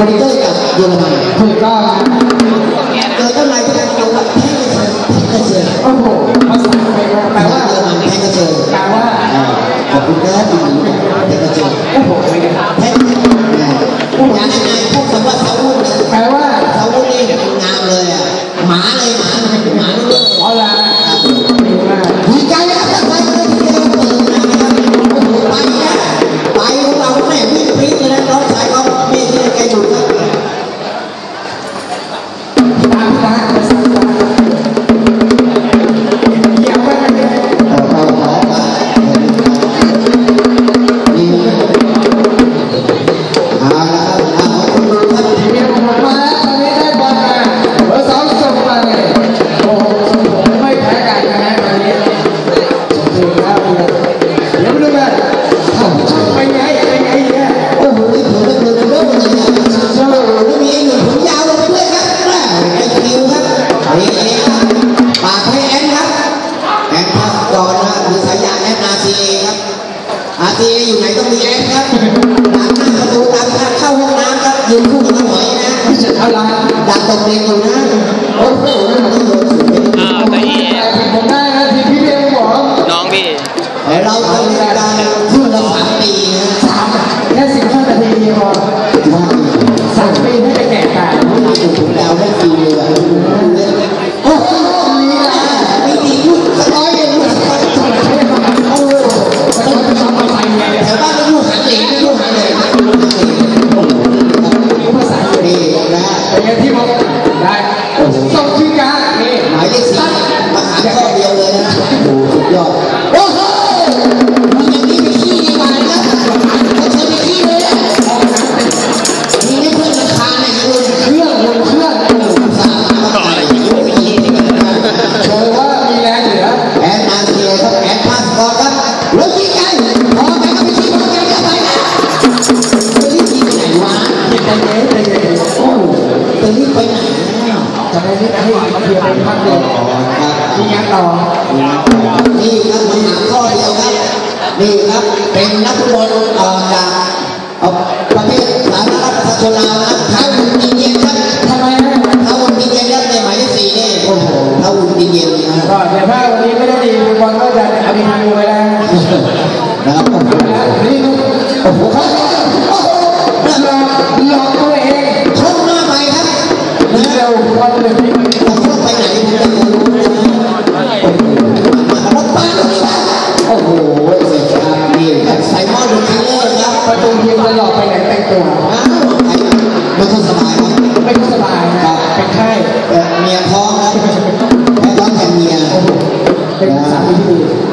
menikah ikan gimana? Bukan.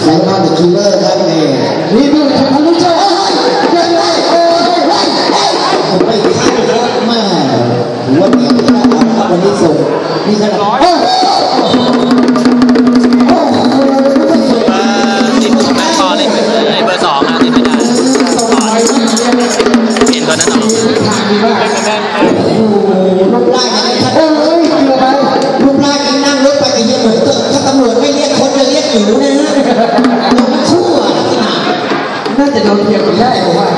saya mah kecil eh. น่าจะโดนเทียมไม่ได้ผมว่า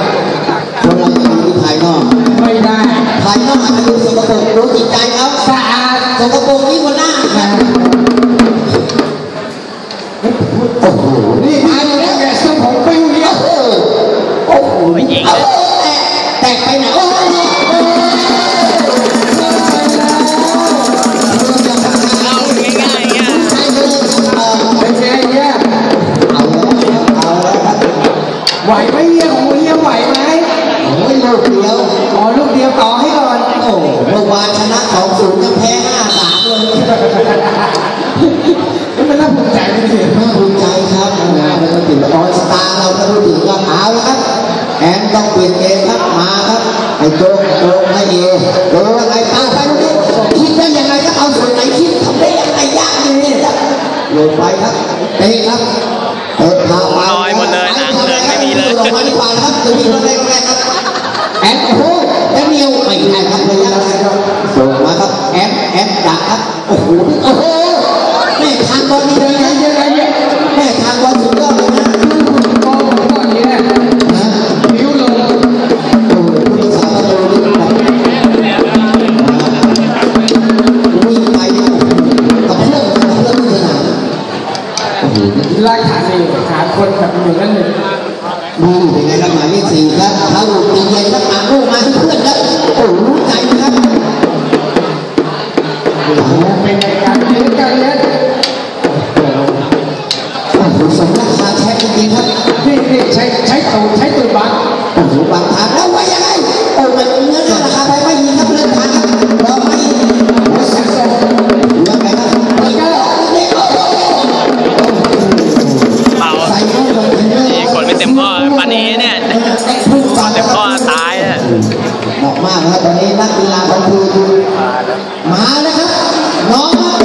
คนเราต้องดูภายนอก ไม่ได้ ภายนอกอาจจะดูสกปรกดูจิตใจเขาสะอาดสกปรกนี่คนหน้าโอ้โหนี่ ไหวไหมเฮียของเฮียไหวไหมโอ้ยลูกเดียวขอลูกเดียวต่อให้ก่อน โอ้เมื่อวานชนะสองศูนย์ยังแพ้ห้าสามเลยนี่มันน่าภูมิใจจริงๆน่าภูมิใจครับนะแล้วก็ติตออสตาร์เราก็รู้ถึงก็เอาแล้วครับแอนต้องเปลี่ยนเกมครับมาครับไอ้โจ๊กโจ๊กให้เอโจ๊ก เดี๋ยวมีรแรกรถแรครับแอมโอ้โหแอมเดียวไม่ได้ครับเลยยากเลยครับส่มาครับแอมแอมดักครับโอ้โหโอ้โหไม่ทางบอลมีเลยนะ นะครับตอนนี้นักกีฬาของครูมานะครับน้อง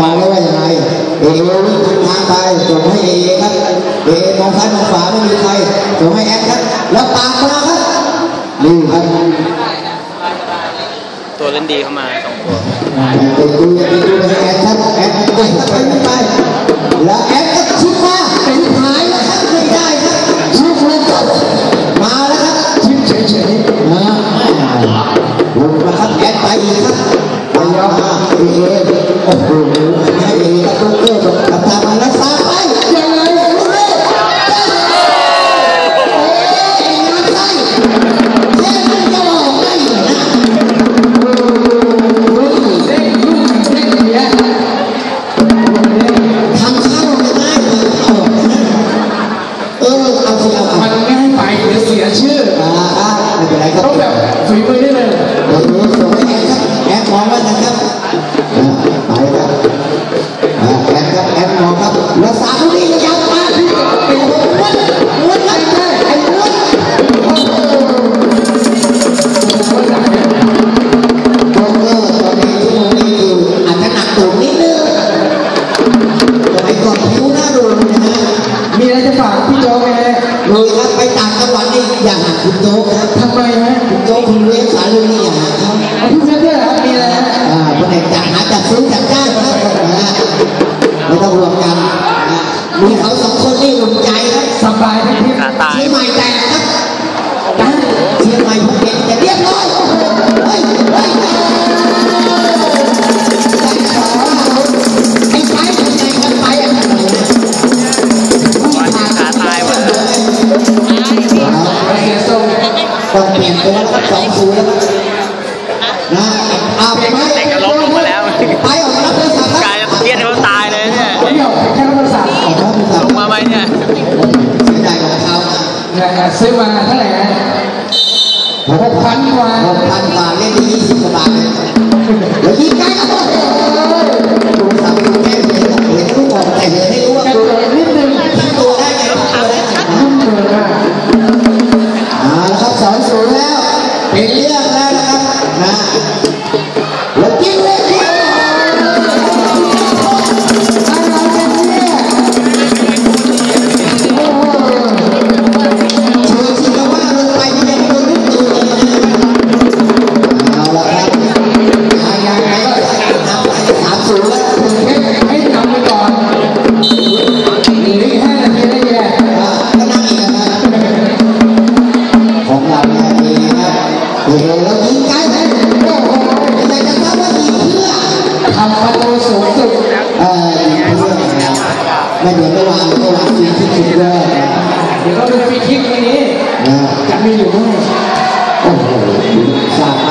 มองแล้ว่ายังไงเอววิ่ทางไปส่งให้เอครับเอมองซ้ายมองขวาไม่มีใครส่งให้แอดครับ แล้วปาดมาครับลิวครับตัวเล่นดีเข้ามาสองตัวเป็นดูเป็นดูแอดครับแอดไปไป แต่รซื้อมาเท่าไหร่นะหกพันกว่าหกพันกว่าเล่นที่นี่สิบบาทเลย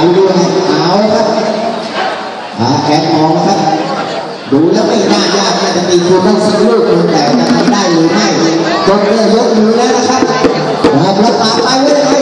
ดูด้วยเอาครับหาแขนมองครับ ดูแล้วไม่น่ายากจะตีตัวต้องสักลูกคนแต่จะทำได้หรือไม่จนเรื่อยกมือแล้วนะครับนะครับแล้วตามไปเลย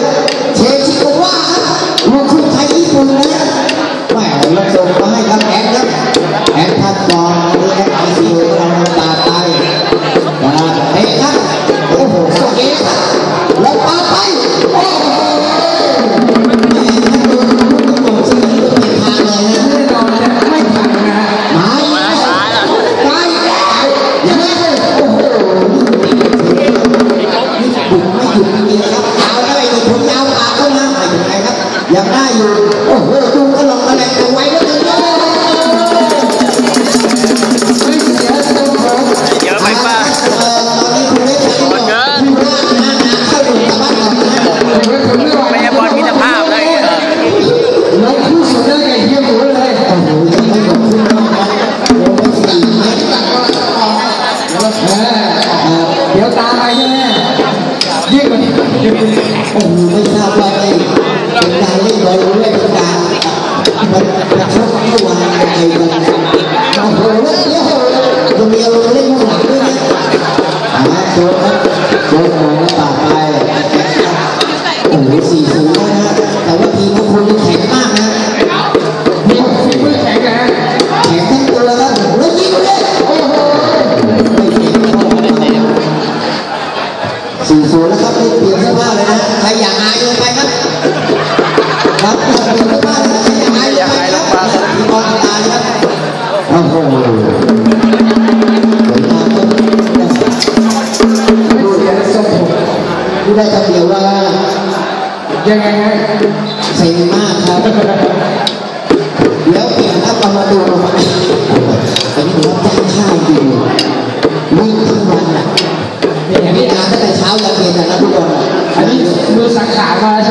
Jadi, Hadis. Sangka apa?